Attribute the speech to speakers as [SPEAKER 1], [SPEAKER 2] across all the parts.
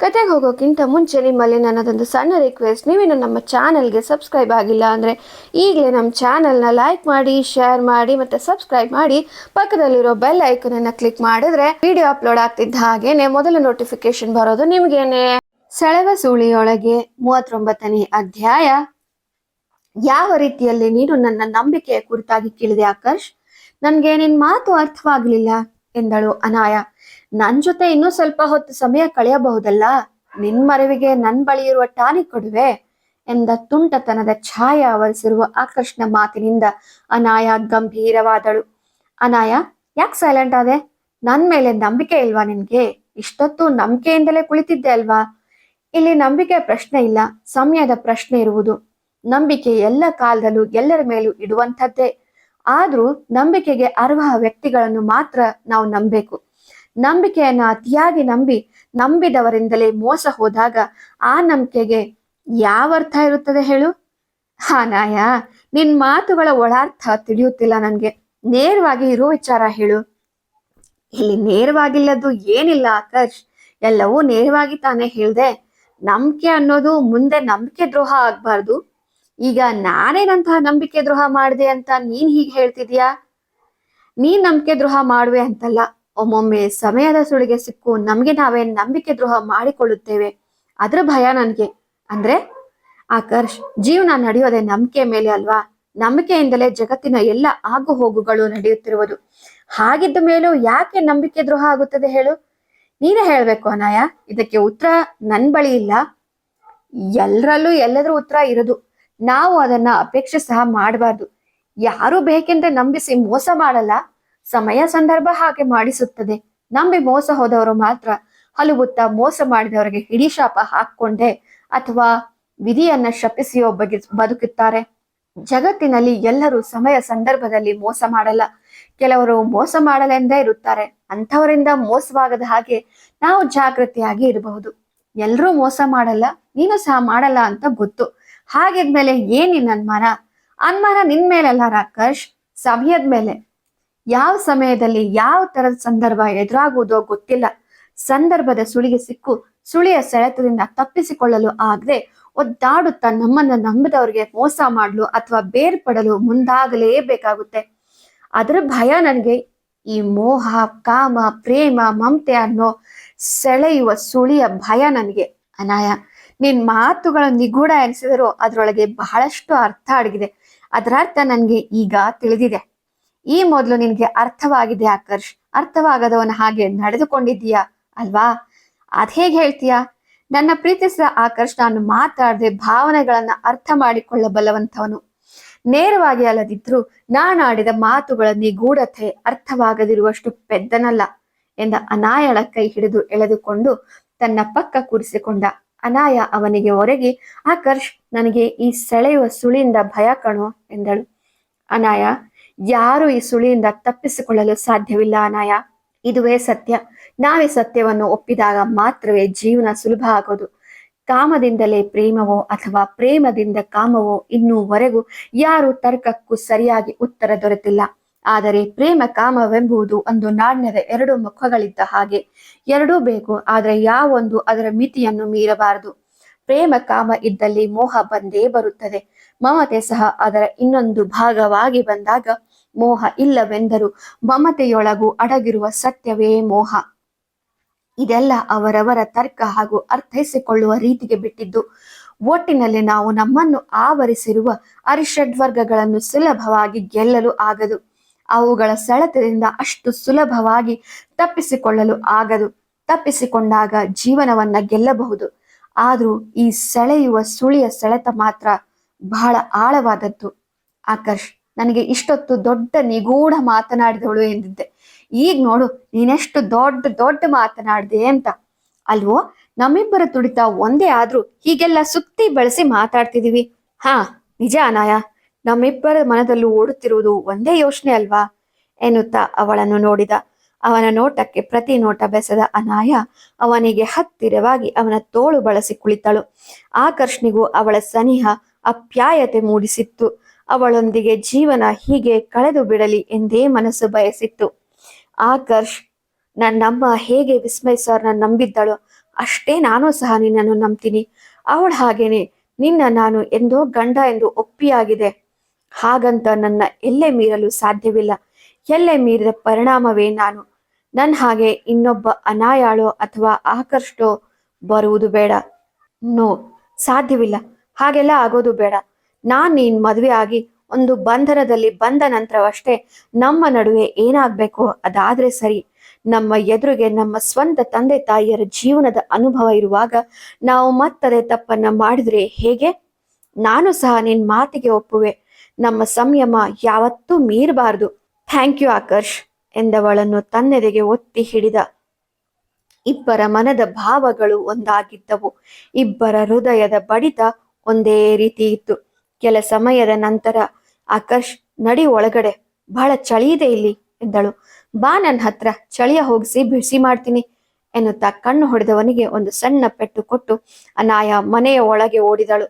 [SPEAKER 1] ಕತೆಗೆ ಹೋಗೋಕ್ಕಿಂತ ಮುಂಚೆ ನಿಮ್ಮಲ್ಲಿ ನನ್ನದೊಂದು ಸಣ್ಣ ರಿಕ್ವೆಸ್ಟ್ ನೀವೇನು ನಮ್ಮ ಚಾನಲ್ಗೆ ಸಬ್ಸ್ಕ್ರೈಬ್ ಆಗಿಲ್ಲ ಅಂದರೆ ಈಗಲೇ ನಮ್ಮ ಚಾನಲ್ನ ಲೈಕ್ ಮಾಡಿ ಶೇರ್ ಮಾಡಿ ಮತ್ತು ಸಬ್ಸ್ಕ್ರೈಬ್ ಮಾಡಿ ಪಕ್ಕದಲ್ಲಿರೋ ಬೆಲ್ ಐಕನನ್ನು ಕ್ಲಿಕ್ ಮಾಡಿದ್ರೆ ವಿಡಿಯೋ ಅಪ್ಲೋಡ್ ಆಗ್ತಿದ್ದ ಹಾಗೇನೆ ಮೊದಲ ನೋಟಿಫಿಕೇಶನ್ ಬರೋದು ನಿಮಗೇನೆ. ಸೆಳೆವ ಸುಳಿಯೊಳಗೆ ಮೂವತ್ತೊಂಬತ್ತನೇ ಅಧ್ಯಾಯ. ಯಾವ ರೀತಿಯಲ್ಲಿ ನೀನು ನನ್ನ ನಂಬಿಕೆಯ ಕುರಿತಾಗಿ ಕೇಳಿದೆ ಆಕರ್ಷ್? ನನಗೆ ನಿನ್ನ ಮಾತು ಅರ್ಥವಾಗ್ಲಿಲ್ಲ. ಎಂದಳು ಅನಾಯ. ನನ್ ಜೊತೆ ಇನ್ನೂ ಸ್ವಲ್ಪ ಹೊತ್ತು ಸಮಯ ಕಳೆಯಬಹುದಲ್ಲ? ನಿನ್ ಮರವಿಗೆ ನನ್ ಬಳಿ ಇರುವ ಟಾನಿಕ್ ಕೊಡುವೆ ಎಂದ ತುಂಟತನದ ಛಾಯ ಆವರಿಸಿರುವ ಆಕರ್ಷಣ ಮಾತಿನಿಂದ ಅನಾಯ ಗಂಭೀರವಾದಳು. ಅನಾಯ, ಯಾಕೆ ಸೈಲೆಂಟ್ ಆದೆ? ನನ್ ಮೇಲೆ ನಂಬಿಕೆ ಇಲ್ವಾ ನಿನ್ಗೆ? ಇಷ್ಟೊತ್ತು ನಂಬಿಕೆಯಿಂದಲೇ ಕುಳಿತಿದ್ದೆ ಅಲ್ವಾ? ಇಲ್ಲಿ ನಂಬಿಕೆ ಪ್ರಶ್ನೆ ಇಲ್ಲ, ಸಮಯದ ಪ್ರಶ್ನೆ ಇರುವುದು. ನಂಬಿಕೆ ಎಲ್ಲ ಕಾಲದಲ್ಲೂ ಎಲ್ಲರ ಮೇಲೂ ಇಡುವಂಥದ್ದೇ. ಆದ್ರೂ ನಂಬಿಕೆಗೆ ಅರ್ಹ ವ್ಯಕ್ತಿಗಳನ್ನು ಮಾತ್ರ ನಾವು ನಂಬಬೇಕು. ನಂಬಿಕೆಯನ್ನ ಅತಿಯಾಗಿ ನಂಬಿ, ನಂಬಿದವರಿಂದಲೇ ಮೋಸ ಹೋದಾಗ ಆ ನಂಬಿಕೆಗೆ ಯಾವ ಅರ್ಥ ಇರುತ್ತದೆ ಹೇಳು? ಹಾ, ನಾಯ, ನಿನ್ ಮಾತುಗಳ ಒಳಾರ್ಥ ತಿಳಿಯುತ್ತಿಲ್ಲ ನನಗೆ. ನೇರವಾಗಿ ಇರೋ ವಿಚಾರ ಹೇಳು. ಇಲ್ಲಿ ನೇರವಾಗಿಲ್ಲದ್ದು ಏನಿಲ್ಲ ಆಕರ್ಷ್ ಎಲ್ಲವೂ ನೇರವಾಗಿ ತಾನೇ ಹೇಳ್ದೆ. ನಂಬಿಕೆ ಅನ್ನೋದು ಮುಂದೆ ನಂಬಿಕೆ ದ್ರೋಹ ಆಗ್ಬಾರ್ದು. ಈಗ ನಾನೇನಂತಹ ನಂಬಿಕೆ ದ್ರೋಹ ಮಾಡಿದೆ ಅಂತ ನೀನ್ ಹೀಗೆ ಹೇಳ್ತಿದ್ಯಾ? ನೀನ್ ನಂಬಿಕೆ ದ್ರೋಹ ಮಾಡುವೆ ಅಂತಲ್ಲ. ಒಮ್ಮೊಮ್ಮೆ ಸಮಯದ ಸುಳಿಗೆ ಸಿಕ್ಕು ನಮ್ಗೆ ನಾವೇ ನಂಬಿಕೆ ದ್ರೋಹ ಮಾಡಿಕೊಳ್ಳುತ್ತೇವೆ. ಅದ್ರ ಭಯ ನನ್ಗೆ. ಅಂದ್ರೆ, ಆಕರ್ಷ್, ಜೀವನ ನಡೆಯೋದೇ ನಂಬಿಕೆ ಮೇಲೆ ಅಲ್ವಾ? ನಂಬಿಕೆಯಿಂದಲೇ ಜಗತ್ತಿನ ಎಲ್ಲ ಆಗು ಹೋಗುಗಳು ನಡೆಯುತ್ತಿರುವುದು. ಹಾಗಿದ್ದ ಮೇಲೂ ಯಾಕೆ ನಂಬಿಕೆ ದ್ರೋಹ ಆಗುತ್ತದೆ ಹೇಳು? ನೀನೇ ಹೇಳ್ಬೇಕು ಅನಾಯ. ಇದಕ್ಕೆ ಉತ್ತರ ನನ್ ಬಳಿ ಇಲ್ಲ. ಎಲ್ರಲ್ಲೂ ಎಲ್ಲದರೂ ಉತ್ತರ ಇರೋದು. ನಾವು ಅದನ್ನ ಅಪೇಕ್ಷೆ ಸಹ ಮಾಡಬಾರ್ದು. ಯಾರು ಬೇಕೆಂದ್ರೆ ನಂಬಿಸಿ ಮೋಸ ಮಾಡಲ್ಲ. ಸಮಯ ಸಂದರ್ಭ ಹಾಗೆ ಮಾಡಿಸುತ್ತದೆ. ನಂಬಿ ಮೋಸ ಹೋದವರು ಮಾತ್ರ ಹಲವುತ್ತ ಮೋಸ ಮಾಡಿದವರಿಗೆ ಹಿಡಿ ಶಾಪ ಹಾಕೊಂಡೆ ಅಥವಾ ವಿಧಿಯನ್ನ ಶಪಿಸಿಯೋ ಬಗೆ ಬದುಕುತ್ತಾರೆ. ಜಗತ್ತಿನಲ್ಲಿ ಎಲ್ಲರೂ ಸಮಯ ಸಂದರ್ಭದಲ್ಲಿ ಮೋಸ ಮಾಡಲ್ಲ. ಕೆಲವರು ಮೋಸ ಮಾಡಲೆಂದೇ ಇರುತ್ತಾರೆ. ಅಂಥವರಿಂದ ಮೋಸವಾಗದ ಹಾಗೆ ನಾವು ಜಾಗೃತಿಯಾಗಿ ಇರಬಹುದು. ಎಲ್ರೂ ಮೋಸ ಮಾಡಲ್ಲ, ನೀನು ಸಹ ಮಾಡಲ್ಲ ಅಂತ ಗೊತ್ತು. ಹಾಗಿದ್ಮೇಲೆ ಏನಿನ್ ನಿನ್ ಅನುಮಾನ? ಅನುಮಾನ ನಿನ್ ಮೇಲಲ್ಲ ರಾಕರ್ಷ್ ಸಮಯದ ಮೇಲೆ. ಯಾವ ಸಮಯದಲ್ಲಿ ಯಾವ ತರದ ಸಂದರ್ಭ ಎದುರಾಗುವುದೋ ಗೊತ್ತಿಲ್ಲ. ಸಂದರ್ಭದ ಸುಳಿಗೆ ಸಿಕ್ಕು, ಸುಳಿಯ ಸೆಳೆತದಿಂದ ತಪ್ಪಿಸಿಕೊಳ್ಳಲು ಆಗದೆ ಒದ್ದಾಡುತ್ತಾ ನಮ್ಮನ್ನ ನಂಬಿದವರಿಗೆ ಮೋಸ ಮಾಡಲು ಅಥವಾ ಬೇರ್ಪಡಲು ಮುಂದಾಗಲೇಬೇಕಾಗುತ್ತೆ. ಅದರ ಭಯ ನನಗೆ. ಈ ಮೋಹ, ಕಾಮ, ಪ್ರೇಮ, ಮಮತೆ ಅನ್ನೋ ಸೆಳೆಯುವ ಸುಳಿಯ ಭಯ ನನಗೆ. ಅನಾಯ. ನಿನ್ ಮಾತುಗಳ ನಿಗೂಢ ಎನಿಸಿದರೂ ಅದರೊಳಗೆ ಬಹಳಷ್ಟು ಅರ್ಥ ಅಡಗಿದೆ. ಅದರ ಅರ್ಥ ನನ್ಗೆ ಈಗ ತಿಳಿದಿದೆ. ಈ ಮೊದಲು ನಿನ್ಗೆ ಅರ್ಥವಾಗಿದೆ ಆಕರ್ಷ್. ಅರ್ಥವಾಗದವನ ಹಾಗೆ ನಡೆದುಕೊಂಡಿದ್ದೀಯಾ ಅಲ್ವಾ? ಅದ್ ಹೇಗೆ ಹೇಳ್ತೀಯಾ? ನನ್ನ ಪ್ರೀತಿಸಿದ ಆಕರ್ಷ್ ನಾನು ಮಾತಾಡದೆ ಭಾವನೆಗಳನ್ನ ಅರ್ಥ ಮಾಡಿಕೊಳ್ಳಬಲ್ಲವಂಥವನು ನೇರವಾಗಿ ಅಲ್ಲದಿದ್ರು ನಾನಾಡಿದ ಮಾತುಗಳ ನಿಗೂಢತೆ ಅರ್ಥವಾಗದಿರುವಷ್ಟು ಪೆದ್ದನಲ್ಲ ಎಂದ ಅನಾಯಳ ಕೈ ಹಿಡಿದು ಎಳೆದುಕೊಂಡು ತನ್ನ ಪಕ್ಕ ಕೂರಿಸಿಕೊಂಡ. ಅನಾಯ ಅವನಿಗೆ ಒರಗಿ ಆಕರ್ಷ್ ನನಗೆ ಈ ಸೆಳೆಯುವ ಸುಳಿಯಿಂದ ಭಯ ಕಣೋ ಎಂದಳು. ಅನಾಯ, ಯಾರು ಈ ಸುಳಿಯಿಂದ ತಪ್ಪಿಸಿಕೊಳ್ಳಲು ಸಾಧ್ಯವಿಲ್ಲ ಅನಾಯ. ಇದುವೇ ಸತ್ಯ. ನಾವೇ ಸತ್ಯವನ್ನು ಒಪ್ಪಿದಾಗ ಮಾತ್ರವೇ ಜೀವನ ಸುಲಭ ಆಗೋದು. ಕಾಮದಿಂದಲೇ ಪ್ರೇಮವೋ ಅಥವಾ ಪ್ರೇಮದಿಂದ ಕಾಮವೋ ಇನ್ನೂವರೆಗೂ ಯಾರು ತರ್ಕಕ್ಕೂ ಸರಿಯಾಗಿ ಉತ್ತರ ದೊರೆತಿಲ್ಲ. ಆದರೆ ಪ್ರೇಮ ಕಾಮವೆಂಬುದು ಒಂದು ನಾಣ್ಯದ ಎರಡು ಮುಖಗಳಿದ್ದ ಹಾಗೆ. ಎರಡೂ ಬೇಕು, ಆದರೆ ಯಾವೊಂದು ಅದರ ಮಿತಿಯನ್ನು ಮೀರಬಾರದು. ಪ್ರೇಮ ಕಾಮ ಇದ್ದಲ್ಲಿ ಮೋಹ ಬಂದೇ ಬರುತ್ತದೆ. ಮಮತೆ ಸಹ ಅದರ ಇನ್ನೊಂದು ಭಾಗವಾಗಿ ಬಂದಾಗ ಮೋಹ ಇಲ್ಲವೆಂದರೂ ಮಮತೆಯೊಳಗೂ ಅಡಗಿರುವ ಸತ್ಯವೇ ಮೋಹ. ಇದೆಲ್ಲ ಅವರವರ ತರ್ಕ ಹಾಗೂ ಅರ್ಥೈಸಿಕೊಳ್ಳುವ ರೀತಿಗೆ ಬಿಟ್ಟಿದ್ದು. ಒಟ್ಟಿನಲ್ಲಿ ನಾವು ನಮ್ಮನ್ನು ಆವರಿಸಿರುವ ಅರಿಷಡ್ವರ್ಗಗಳನ್ನು ಸುಲಭವಾಗಿ ಗೆಲ್ಲಲು ಆಗದು. ಅವುಗಳ ಸೆಳೆತದಿಂದ ಅಷ್ಟು ಸುಲಭವಾಗಿ ತಪ್ಪಿಸಿಕೊಳ್ಳಲು ಆಗದು. ತಪ್ಪಿಸಿಕೊಂಡಾಗ ಜೀವನವನ್ನ ಗೆಲ್ಲಬಹುದು. ಆದ್ರೂ ಈ ಸೆಳೆಯುವ ಸುಳಿಯ ಸೆಳೆತ ಮಾತ್ರ ಬಹಳ ಆಳವಾದದ್ದು. ಆಕರ್ಷ್, ನನಗೆ ಇಷ್ಟೊತ್ತು ದೊಡ್ಡ ನಿಗೂಢ ಮಾತನಾಡಿದವಳು ಎಂದಿದ್ದೆ. ಈಗ ನೋಡು, ನೀನೆಷ್ಟು ದೊಡ್ಡ ದೊಡ್ಡ ಮಾತನಾಡಿದೆ ಅಂತ. ಅಲ್ವೋ, ನಮ್ಮಿಬ್ಬರ ತುಡಿತ ಒಂದೇ ಆದ್ರೂ ಹೀಗೆಲ್ಲ ಸುತ್ತಿ ಬಳಸಿ ಮಾತಾಡ್ತಿದೀವಿ. ಹಾ, ನಿಜ ಅನಾಯ. ನಮ್ಮಿಬ್ಬರ ಮನದಲ್ಲೂ ಓಡುತ್ತಿರುವುದು ಒಂದೇ ಯೋಚನೆ ಅಲ್ವಾ? ಎನ್ನುತ್ತಾ ಅವಳನ್ನು ನೋಡಿದ. ಅವನ ನೋಟಕ್ಕೆ ಪ್ರತಿ ನೋಟ ಬೆಸೆದ ಅನಾಯ ಅವನಿಗೆ ಹತ್ತಿರವಾಗಿ ಅವನ ತೋಳು ಬಳಸಿ ಕುಳಿತಳು. ಆಕರ್ಷಣೆಗೂ ಅವಳ ಸನಿಹ ಅಪ್ಯಾಯತೆ ಮೂಡಿಸಿತ್ತು. ಅವಳೊಂದಿಗೆ ಜೀವನ ಹೀಗೆ ಕಳೆದು ಬಿಡಲಿ ಎಂದೇ ಮನಸ್ಸು ಬಯಸಿತ್ತು. ಆಕರ್ಷ್ ನನ್ನಮ್ಮ ಹೇಗೆ ವಿಸ್ಮಯ್ ಸರ್ನ ನಂಬಿದ್ದಳು? ಅಷ್ಟೇ ನಾನು ಸಹ ನಿನ್ನನ್ನು ನಂಬ್ತೀನಿ. ಅವಳ ಹಾಗೇನೆ ನಿನ್ನ ನಾನು ಎಂದೋ ಗಂಡ ಎಂದು ಒಪ್ಪಿಯಾಗಿದೆ. ಹಾಗಂತ ನನ್ನ ಎಲ್ಲೆ ಮೀರಲು ಸಾಧ್ಯವಿಲ್ಲ. ಎಲ್ಲೆ ಮೀರಿದ ಪರಿಣಾಮವೇ ನಾನು. ನನ್ನ ಹಾಗೆ ಇನ್ನೊಬ್ಬ ಅನಾಯಾಳೋ ಅಥವಾ ಆಕರ್ಷ್ಟೋ ಬರುವುದು ಬೇಡ. ನೋ, ಸಾಧ್ಯವಿಲ್ಲ. ಹಾಗೆಲ್ಲ ಆಗೋದು ಬೇಡ. ನಾನ್ ನೀನ್ ಮದುವೆ ಆಗಿ ಒಂದು ಬಂಧನದಲ್ಲಿ ಬಂದ ನಂತರವಷ್ಟೇ ನಮ್ಮ ನಡುವೆ ಏನಾಗ್ಬೇಕು ಅದಾದ್ರೆ ಸರಿ. ನಮ್ಮ ಎದುರಿಗೆ ನಮ್ಮ ಸ್ವಂತ ತಂದೆ ತಾಯಿಯರ ಜೀವನದ ಅನುಭವ ಇರುವಾಗ ನಾವು ಮತ್ತದೇ ತಪ್ಪನ್ನ ಮಾಡಿದ್ರೆ ಹೇಗೆ? ನಾನು ಸಹ ನಿನ್ ಮಾತಿಗೆ ಒಪ್ಪುವೆ. ನಮ್ಮ ಸಂಯಮ ಯಾವತ್ತೂ ಮೀರಬಾರದು. ಥ್ಯಾಂಕ್ ಯು ಆಕರ್ಷ್ ಎಂದವಳನ್ನು ತನ್ನೆದೆಗೆ ಒತ್ತಿ ಹಿಡಿದ. ಇಬ್ಬರ ಮನದ ಭಾವಗಳು ಒಂದಾಗಿದ್ದವು. ಇಬ್ಬರ ಹೃದಯದ ಬಡಿತ ಒಂದೇ ರೀತಿ ಇತ್ತು. ಕೆಲ ಸಮಯದ ನಂತರ ಆಕರ್ಷ್, ನಡಿ ಒಳಗಡೆ ಬಹಳ ಚಳಿ ಇದೆ ಇಲ್ಲಿ ಎಂದಳು. ಬಾ ನನ್ನ ಹತ್ರ, ಚಳಿಯ ಹೋಗಿಸಿ ಬಿಸಿ ಮಾಡ್ತೀನಿ ಎನ್ನುತ್ತಾ ಕಣ್ಣು ಹೊಡೆದವನಿಗೆ ಒಂದು ಸಣ್ಣ ಪೆಟ್ಟು ಕೊಟ್ಟು ಅನಾಯ ಮನೆಯ ಒಳಗೆ ಓಡಿದಳು.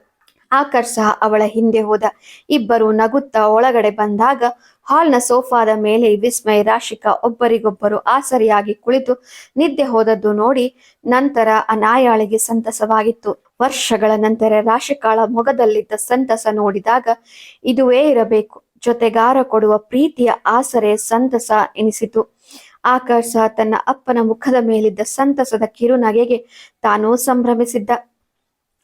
[SPEAKER 1] ಆಕರ್ಷ್ ಸಹ ಅವಳ ಹಿಂದೆ ಹೋದ. ಇಬ್ಬರು ನಗುತ್ತಾ ಒಳಗಡೆ ಬಂದಾಗ ಹಾಲ್ನ ಸೋಫಾದ ಮೇಲೆ ವಿಸ್ಮಯ ರಾಶಿಕಾ ಒಬ್ಬರಿಗೊಬ್ಬರು ಆಸರಿಯಾಗಿ ಕುಳಿತು ನಿದ್ದೆ ಹೋದದ್ದು ನೋಡಿ ನಂತರ ಅನಾಯಾಳಿಗೆ ಸಂತಸವಾಗಿತ್ತು. ವರ್ಷಗಳ ನಂತರ ರಾಶಿಕಾಳ ಮೊಗದಲ್ಲಿದ್ದ ಸಂತಸ ನೋಡಿದಾಗ ಇದುವೇ ಇರಬೇಕು. ಜೊತೆಗಾರ ಕೊಡುವ ಪ್ರೀತಿಯ ಆಸರೆ ಸಂತಸ ಎನಿಸಿತು. ಆಕರ್ಷ ತನ್ನ ಅಪ್ಪನ ಮುಖದ ಮೇಲಿದ್ದ ಸಂತಸದ ಕಿರುನಗೆಗೆ ತಾನೂ ಸಂಭ್ರಮಿಸಿದ್ದ.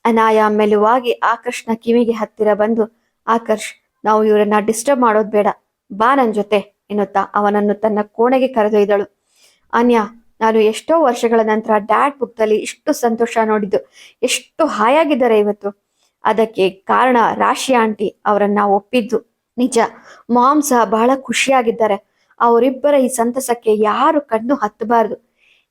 [SPEAKER 1] ಅನಾಯ ಮೆಲುವಾಗಿ ಆಕರ್ಷ್ನ ಕಿವಿಗೆ ಹತ್ತಿರ ಬಂದು, ಆಕರ್ಷ್, ನಾವು ಇವರನ್ನ ಡಿಸ್ಟರ್ಬ್ ಮಾಡೋದ್ ಬೇಡ. ಬಾ ನನ್ ಜೊತೆ, ಎನ್ನುತ್ತಾ ಅವನನ್ನು ತನ್ನ ಕೋಣೆಗೆ ಕರೆದೊಯ್ದಳು. ಅನ್ಯ, ನಾನು ಎಷ್ಟೋ ವರ್ಷಗಳ ನಂತರ ಡ್ಯಾಡ್ ಬುಕ್ದಲ್ಲಿ ಇಷ್ಟು ಸಂತೋಷ ನೋಡಿದ್ದು. ಎಷ್ಟು ಹಾಯಾಗಿದ್ದಾರೆ ಇವತ್ತು. ಅದಕ್ಕೆ ಕಾರಣ ರಾಶಿ ಆಂಟಿ ಅವರನ್ನ ಒಪ್ಪಿದ್ದು. ನಿಜ, ಮಾಮ್ ಸಹ ಬಹಳ ಖುಷಿಯಾಗಿದ್ದಾರೆ. ಅವರಿಬ್ಬರ ಈ ಸಂತಸಕ್ಕೆ ಯಾರು ಕಣ್ಣು ಹತ್ತಬಾರದು.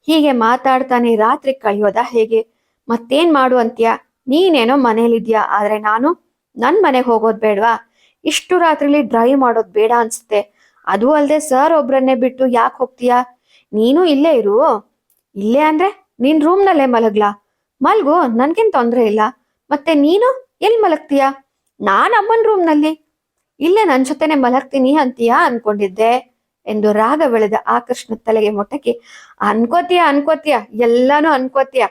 [SPEAKER 1] ಹೀಗೆ ಮಾತಾಡ್ತಾನೆ ರಾತ್ರಿ ಕಳೆಯೋದಾ ಹೇಗೆ? ಮತ್ತೇನ್ ಮಾಡು ಅಂತ್ಯಾ? ನೀನೇನೋ ಮನೇಲಿದ್ಯಾ, ಆದ್ರೆ ನಾನು ನನ್ ಮನೆಗೆ ಹೋಗೋದ್ ಬೇಡವಾ? ಇಷ್ಟು ರಾತ್ರಿಲಿ ಡ್ರೈವ್ ಮಾಡೋದ್ ಬೇಡ ಅನ್ಸುತ್ತೆ. ಅದು ಅಲ್ಲದೆ ಸರ್ ಒಬ್ರನ್ನೇ ಬಿಟ್ಟು ಯಾಕೆ ಹೋಗ್ತೀಯಾ? ನೀನು ಇಲ್ಲೇ ಇರು. ಇಲ್ಲೇ ಅಂದ್ರೆ ನಿನ್ ರೂಮ್ನಲ್ಲೇ ಮಲಗ್ಲಾ? ಮಲ್ಗು, ನನ್ಗೇನ್ ತೊಂದ್ರೆ ಇಲ್ಲ. ಮತ್ತೆ ನೀನು ಎಲ್ ಮಲಗ್ತೀಯಾ? ನಾನ್ ಅಮ್ಮನ್ ರೂಮ್ನಲ್ಲಿ. ಇಲ್ಲೇ ನನ್ ಜೊತೆನೆ ಮಲಗ್ತೀನಿ ಅಂತೀಯಾ ಅನ್ಕೊಂಡಿದ್ದೆ ಎಂದು ರಾಗ ಬೆಳೆದ ಆಕರ್ಷಣ ತಲೆಗೆ ಮೊಟ್ಟಕ್ಕೆ ಅನ್ಕೋತೀಯ ಅನ್ಕೋತೀಯ? ಎಲ್ಲಾನು ಅನ್ಕೋತೀಯ?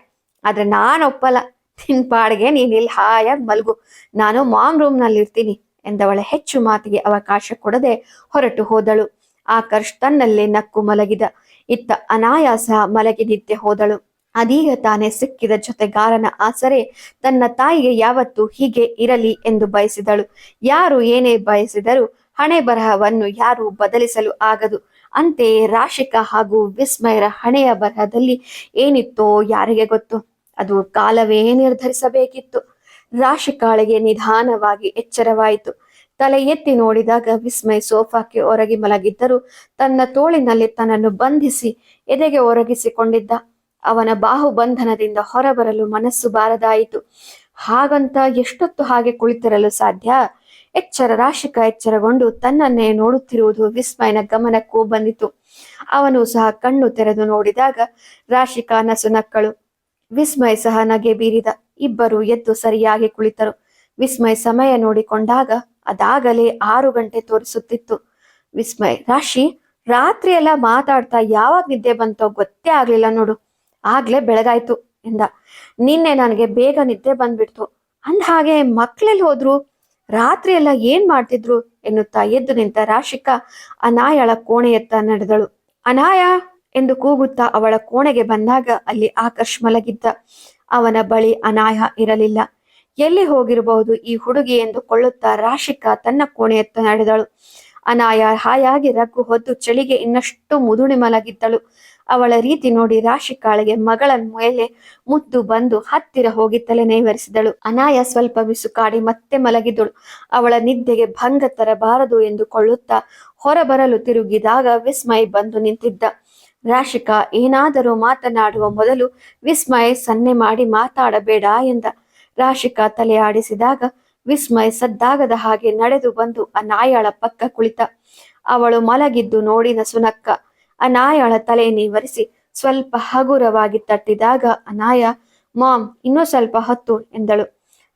[SPEAKER 1] ಆದ್ರೆ ನಾನ್ ಒಪ್ಪಲ್ಲ. ನಿನ್ ಪಾಡ್ಗೆ, ನೀನ್ ಇಲ್ಲಿ ಹಾಯಾಗಿ ಮಲಗು. ನಾನು ಮಾಮ್ ರೂಮ್ನಲ್ಲಿ ಇರ್ತೀನಿ ಎಂದವಳ ಹೆಚ್ಚು ಮಾತಿಗೆ ಅವಕಾಶ ಕೊಡದೆ ಹೊರಟು ಹೋದಳು. ಆಕರ್ಷ್ ತನ್ನಲ್ಲೇ ನಕ್ಕು ಮಲಗಿದ. ಇತ್ತ ಅನಾಯಾಸ ಮಲಗಿ ನಿದ್ದೆ ಹೋದಳು. ಅದೀಗ ತಾನೇ ಸಿಕ್ಕಿದ ಜೊತೆಗಾರನ ಆಸರೆ ತನ್ನ ತಾಯಿಗೆ ಯಾವತ್ತೂ ಹೀಗೆ ಇರಲಿ ಎಂದು ಬಯಸಿದಳು. ಯಾರು ಏನೇ ಬಯಸಿದರೂ ಹಣೆ ಬರಹವನ್ನು ಯಾರು ಬದಲಿಸಲು ಆಗದು. ಅಂತೆಯೇ ರಾಶಿಕಾ ಹಾಗೂ ವಿಸ್ಮಯರ ಹಣೆಯ ಬರಹದಲ್ಲಿ ಏನಿತ್ತೋ ಯಾರಿಗೆ ಗೊತ್ತು. ಅದು ಕಾಲವೇ ನಿರ್ಧರಿಸಬೇಕಿತ್ತು. ರಾಶಿಕಾಳಿಗೆ ನಿಧಾನವಾಗಿ ಎಚ್ಚರವಾಯಿತು. ತಲೆ ಎತ್ತಿ ನೋಡಿದಾಗ ವಿಸ್ಮಯ್ ಸೋಫಾಕ್ಕೆ ಒರಗಿ ಮಲಗಿದ್ದರೂ ತನ್ನ ತೋಳಿನಲ್ಲಿ ತನ್ನನ್ನು ಬಂಧಿಸಿ ಎದೆಗೆ ಒರಗಿಸಿಕೊಂಡಿದ್ದ ಅವನ ಬಾಹುಬಂಧನದಿಂದ ಹೊರಬರಲು ಮನಸ್ಸು ಬಾರದಾಯಿತು. ಹಾಗಂತ ಎಷ್ಟೊತ್ತು ಹಾಗೆ ಕುಳಿತಿರಲು ಸಾಧ್ಯ? ಎಚ್ಚರ ರಾಶಿಕ ಎಚ್ಚರಗೊಂಡು ತನ್ನನ್ನೇ ನೋಡುತ್ತಿರುವುದು ವಿಸ್ಮಯನ ಗಮನಕ್ಕೂ ಬಂದಿತು. ಅವನು ಸಹ ಕಣ್ಣು ತೆರೆದು ನೋಡಿದಾಗ ರಾಶಿಕಾ ನಸುನಕ್ಕಳು ವಿಸ್ಮಯ್ ಸಹ ನಗೆ ಬೀರಿದ. ಇಬ್ಬರು ಎದ್ದು ಸರಿಯಾಗಿ ಕುಳಿತರು. ವಿಸ್ಮಯ್ ಸಮಯ ನೋಡಿಕೊಂಡಾಗ ಅದಾಗಲೇ ಆರು ಗಂಟೆ ತೋರಿಸುತ್ತಿತ್ತು. ವಿಸ್ಮಯ್, ರಾಶಿ, ರಾತ್ರಿ ಎಲ್ಲ ಮಾತಾಡ್ತಾ ಯಾವಾಗ ನಿದ್ದೆ ಬಂತೋ ಗೊತ್ತೇ ಆಗ್ಲಿಲ್ಲ ನೋಡು. ಆಗ್ಲೇ ಬೆಳಗಾಯ್ತು ಎಂದ. ನಿನ್ನೆ ನನಗೆ ಬೇಗ ನಿದ್ದೆ ಬಂದ್ಬಿಡ್ತು. ಅಂದ ಹಾಗೆ ಮಕ್ಳೆಲ್ಲಿ ಹೋದ್ರು? ರಾತ್ರಿ ಎಲ್ಲ ಏನ್ ಮಾಡ್ತಿದ್ರು ಎನ್ನುತ್ತಾ ಎದ್ದು ನಿಂತ ರಾಶಿಕಾ ಅನಾಯಳ ಕೋಣೆಯತ್ತ ನಡೆದಳು. ಅನಾಯ ಎಂದು ಕೂಗುತ್ತಾ ಅವಳ ಕೋಣೆಗೆ ಬಂದಾಗ ಅಲ್ಲಿ ಆಕರ್ಷ್ ಮಲಗಿದ್ದ. ಅವನ ಬಳಿ ಅನಾಯ ಇರಲಿಲ್ಲ. ಎಲ್ಲಿ ಹೋಗಿರಬಹುದು ಈ ಹುಡುಗಿ ಎಂದು ಕೊಳ್ಳುತ್ತಾ ರಾಶಿಕಾ ತನ್ನ ಕೋಣೆಯತ್ತ ನಡೆದಳು. ಅನಾಯ ಹಾಯಾಗಿ ರಗ್ಗು ಹೊದ್ದು ಚಳಿಗೆ ಇನ್ನಷ್ಟು ಮುದುಣಿ ಮಲಗಿದ್ದಳು. ಅವಳ ರೀತಿ ನೋಡಿ ರಾಶಿಕಾಳಿಗೆ ಮಗಳ ಮೇಲೆ ಮುದ್ದು ಬಂದು ಹತ್ತಿರ ಹೋಗಿ ತಲೆ ನೇವರಿಸಿದಳು. ಅನಾಯ ಸ್ವಲ್ಪ ಬಿಸುಕಾಡಿ ಮತ್ತೆ ಮಲಗಿದಳು ಅವಳ ನಿದ್ದೆಗೆ ಭಂಗ ತರಬಾರದು ಎಂದು ಕೊಳ್ಳುತ್ತಾ ಹೊರಬರಲು ತಿರುಗಿದಾಗ ವಿಸ್ಮಯ್ ಬಂದು ನಿಂತಿದ್ದ. ರಾಶಿಕಾ, ಏನಾದರೂ ಮಾತನಾಡುವ ಮೊದಲು ವಿಸ್ಮಯ ಸನ್ನೆ ಮಾಡಿ ಮಾತಾಡಬೇಡ ಎಂದ. ರಾಶಿಕಾ ತಲೆ ಆಡಿಸಿದಾಗ ವಿಸ್ಮಯ್ ಸದ್ದಾಗದ ಹಾಗೆ ನಡೆದು ಬಂದು ಅನಾಯಾಳ ಪಕ್ಕ ಕುಳಿತ. ಅವಳು ಮಲಗಿದ್ದು ನೋಡಿನ ಸುನಕ್ಕ ಅನಾಯಾಳ ತಲೆ ನೀವರಿಸಿ ಸ್ವಲ್ಪ ಹಗುರವಾಗಿ ತಟ್ಟಿದಾಗ ಅನಾಯ, ಮಾಮ್, ಇನ್ನೂ ಸ್ವಲ್ಪ ಹೊತ್ತು, ಎಂದಳು.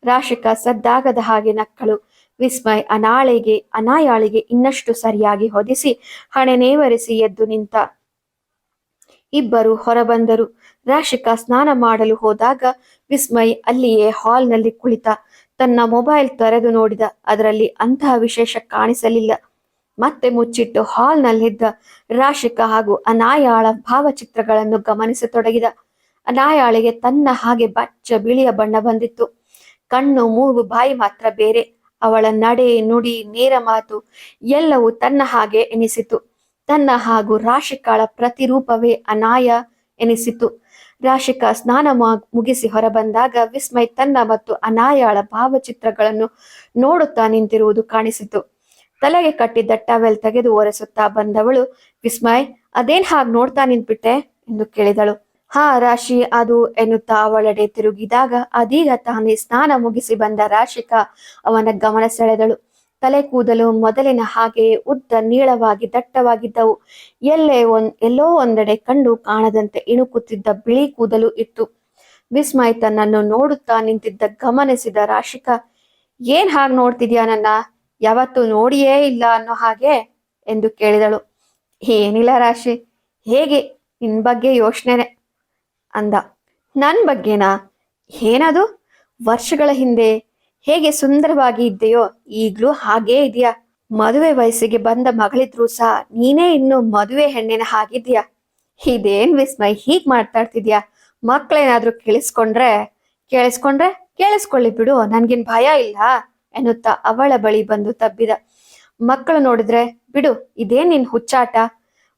[SPEAKER 1] ರಾಶಿಕಾ ಸದ್ದಾಗದ ಹಾಗೆ ನಕ್ಕಳು. ವಿಸ್ಮಯ್ ಅನಾಳಿಗೆ, ಅನಾಯಾಳಿಗೆ ಇನ್ನಷ್ಟು ಸರಿಯಾಗಿ ಹೊದಿಸಿ ಹಣೆ ನೇವರಿಸಿ ಎದ್ದು ನಿಂತ. ಇಬ್ಬರು ಹೊರಬಂದರು. ರಾಶಿಕಾ ಸ್ನಾನ ಮಾಡಲು ಹೋದಾಗ ವಿಸ್ಮಯ್ ಅಲ್ಲಿಯೇ ಹಾಲ್ನಲ್ಲಿ ಕುಳಿತ. ತನ್ನ ಮೊಬೈಲ್ ತೆರೆದು ನೋಡಿದ. ಅದರಲ್ಲಿ ಅಂತಹ ವಿಶೇಷ ಕಾಣಿಸಲಿಲ್ಲ. ಮತ್ತೆ ಮುಚ್ಚಿಟ್ಟು ಹಾಲ್ನಲ್ಲಿದ್ದ ರಾಶಿಕಾ ಹಾಗೂ ಅನಾಯಾಳ ಭಾವಚಿತ್ರಗಳನ್ನು ಗಮನಿಸತೊಡಗಿದ. ಅನಾಯಾಳಿಗೆ ತನ್ನ ಹಾಗೆ ಬಚ್ಚ ಬಿಳಿಯ ಬಣ್ಣ ಬಂದಿತ್ತು. ಕಣ್ಣು, ಮೂಗು, ಬಾಯಿ ಮಾತ್ರ ಬೇರೆ. ಅವಳ ನಡೆ, ನುಡಿ, ನೇರ ಮಾತು ಎಲ್ಲವೂ ತನ್ನ ಹಾಗೆ ಎನಿಸಿತು. ತನ್ನ ಹಾಗೂ ರಾಶಿಕಾಳ ಪ್ರತಿರೂಪವೇ ಅನಾಯ ಎನಿಸಿತು. ರಾಶಿಕಾ ಸ್ನಾನ ಮುಗಿಸಿ ಹೊರಬಂದಾಗ ವಿಸ್ಮಯ್ ತನ್ನ ಮತ್ತು ಅನಾಯಾಳ ಭಾವಚಿತ್ರಗಳನ್ನು ನೋಡುತ್ತಾ ನಿಂತಿರುವುದು ಕಾಣಿಸಿತು. ತಲೆಗೆ ಕಟ್ಟಿದ್ದ ಟವೆಲ್ ತೆಗೆದು ಒರೆಸುತ್ತಾ ಬಂದವಳು, ವಿಸ್ಮಯ್, ಅದೇನ್ ಹಾಗೆ ನೋಡ್ತಾ ನಿಂತ್ಬಿಟ್ಟೆ? ಎಂದು ಕೇಳಿದಳು. ಹಾ ರಾಶಿ, ಅದು, ಎನ್ನುತ್ತಾ ಅವಳೆಡೆ ತಿರುಗಿದಾಗ, ಅದೀಗ ತಾನೇ ಸ್ನಾನ ಮುಗಿಸಿ ಬಂದ ರಾಶಿಕಾ ಅವನ ಗಮನ ಸೆಳೆದಳು. ತಲೆ ಕೂದಲು ಮೊದಲಿನ ಹಾಗೆ ಉದ್ದ ನೀಳವಾಗಿ ದಟ್ಟವಾಗಿದ್ದವು. ಎಲ್ಲೇ ಒಂದ್, ಎಲ್ಲೋ ಒಂದೆಡೆ ಕಂಡು ಕಾಣದಂತೆ ಇಣುಕುತ್ತಿದ್ದ ಬಿಳಿ ಕೂದಲು ಇತ್ತು. ವಿಸ್ಮಯ್ ತನ್ನನ್ನು ನೋಡುತ್ತಾ ನಿಂತಿದ್ದ ಗಮನಿಸಿದ ರಾಶಿಕಾ, ಏನ್ ಹಾಗೆ ನೋಡ್ತಿದ್ಯಾ ನನ್ನ? ಯಾವತ್ತೂ ನೋಡಿಯೇ ಇಲ್ಲ ಅನ್ನೋ ಹಾಗೆ? ಎಂದು ಕೇಳಿದಳು. ಏನಿಲ್ಲ ರಾಶಿ, ಹೇಗೆ? ನಿನ್ ಬಗ್ಗೆ ಯೋಚನೆ ಅಂದ. ನನ್ ಬಗ್ಗೆನಾ? ಏನದು? ವರ್ಷಗಳ ಹಿಂದೆ ಹೇಗೆ ಸುಂದರವಾಗಿ ಇದ್ದೆಯೋ ಈಗ್ಲೂ ಹಾಗೇ ಇದೆಯಾ. ಮದುವೆ ವಯಸ್ಸಿಗೆ ಬಂದ ಮಗಳಿದ್ರು ಸಹ ನೀನೇ ಇನ್ನು ಮದುವೆ ಹೆಣ್ಣಿನ ಹಾಗಿದ್ಯಾ ಇದೇನ್ ವಿಸ್ಮಯ್, ಹೀಗ್ ಮಾತಾಡ್ತಿದ್ಯಾ ಮಕ್ಳೇನಾದ್ರೂ ಕೇಳಿಸ್ಕೊಂಡ್ರೆ ಕೇಳಿಸ್ಕೊಂಡ್ರೆ ಕೇಳಿಸ್ಕೊಳ್ಳಿ ಬಿಡು, ನನ್ಗೇನ್ ಭಯ ಇಲ್ಲ ಎನ್ನುತ್ತಾ ಅವಳ ಬಳಿ ಬಂದು ತಬ್ಬಿದ. ಮಕ್ಕಳು ನೋಡಿದ್ರೆ, ಬಿಡು, ಇದೇನ್ ನಿನ್ ಹುಚ್ಚಾಟ.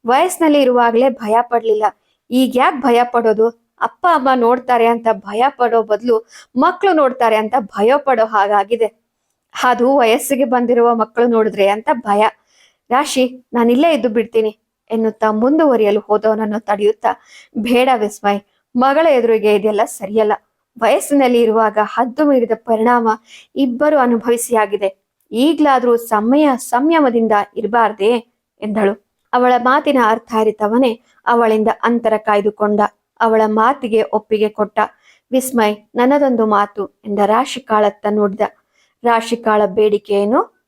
[SPEAKER 1] ವಯಸ್ಸಿನಲ್ಲಿ ಇರುವಾಗ್ಲೇ ಭಯ ಪಡ್ಲಿಲ್ಲ. ಈಗ ಯಾಕೆ ಭಯ ಪಡೋದು? ಅಪ್ಪ, ಅಮ್ಮ ನೋಡ್ತಾರೆ ಅಂತ ಭಯ ಪಡೋ ಬದಲು ಮಕ್ಕಳು ನೋಡ್ತಾರೆ ಅಂತ ಭಯ ಪಡೋ ಹಾಗಾಗಿದೆ. ಅದು ವಯಸ್ಸಿಗೆ ಬಂದಿರುವ ಮಕ್ಕಳು ನೋಡಿದ್ರೆ ಅಂತ ಭಯ. ರಾಶಿ ನಾನಿಲ್ಲೇ ಇದ್ದು ಬಿಡ್ತೀನಿ ಎನ್ನುತ್ತಾ ಮುಂದುವರಿಯಲು ಹೋದವನನ್ನು ತಡೆಯುತ್ತಾ, ಬೇಡ ವಿಸ್ಮಯ್, ಮಗಳ ಎದುರಿಗೆ ಇದೆಲ್ಲ ಸರಿಯಲ್ಲ. ವಯಸ್ಸಿನಲ್ಲಿ ಇರುವಾಗ ಹದ್ದು ಮೀರಿದ ಪರಿಣಾಮ ಇಬ್ಬರು ಅನುಭವಿಸಿಯಾಗಿದೆ ಈಗ್ಲಾದ್ರೂ ಸಮಯ, ಸಂಯಮದಿಂದ ಇರಬಾರ್ದೇ ಎಂದಳು. ಅವಳ ಮಾತಿನ ಅರ್ಥ ಅರಿತವನೇ ಅವಳಿಂದ ಅಂತರ ಕಾಯ್ದುಕೊಂಡ ಅವಳ ಮಾತಿಗೆ ಒಪ್ಪಿಗೆ ಕೊಟ್ಟ. ವಿಸ್ಮಯ್, ನನ್ನದೊಂದು ಮಾತು ಎಂದ ರಾಶಿಕಾಳತ್ತ ನೋಡಿದ. ರಾಶಿಕಾಳ ಬೇಡಿಕೆಯನ್ನು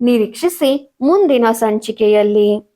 [SPEAKER 1] ನಿರೀಕ್ಷಿಸಿ ಮುಂದಿನ ಸಂಚಿಕೆಯಲ್ಲಿ